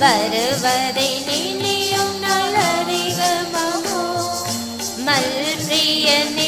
வருவதை நிலையும் நலறிவமோ மல்பிரியனே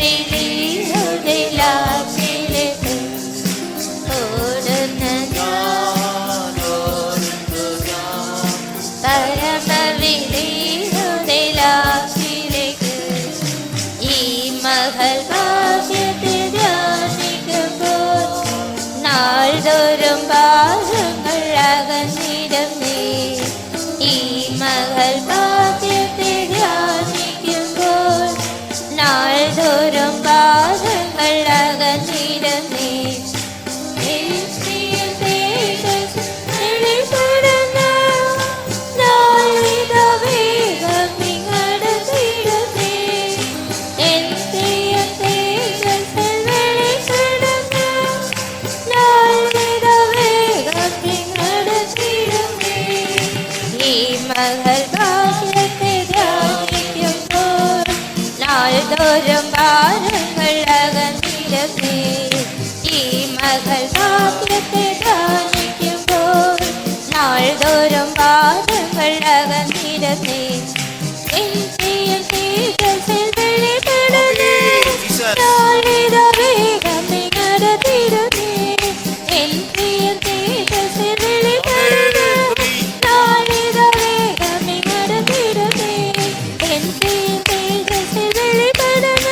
Thank you. ഞങ്ങൾ കാശത്തെ ധ്യാനിക്കുമ്പോൾ നാൾ തോറും ഭാരങ്ങൾ അകന്നിരക്കേ ഈ മകൾ കാശത്തെ ധ്യാനിക്കുമ്പോൾ നാൾ തോറും ഭാരങ്ങൾ അകന്നിരക്കേ தேகத்தில் வெளிப்படும்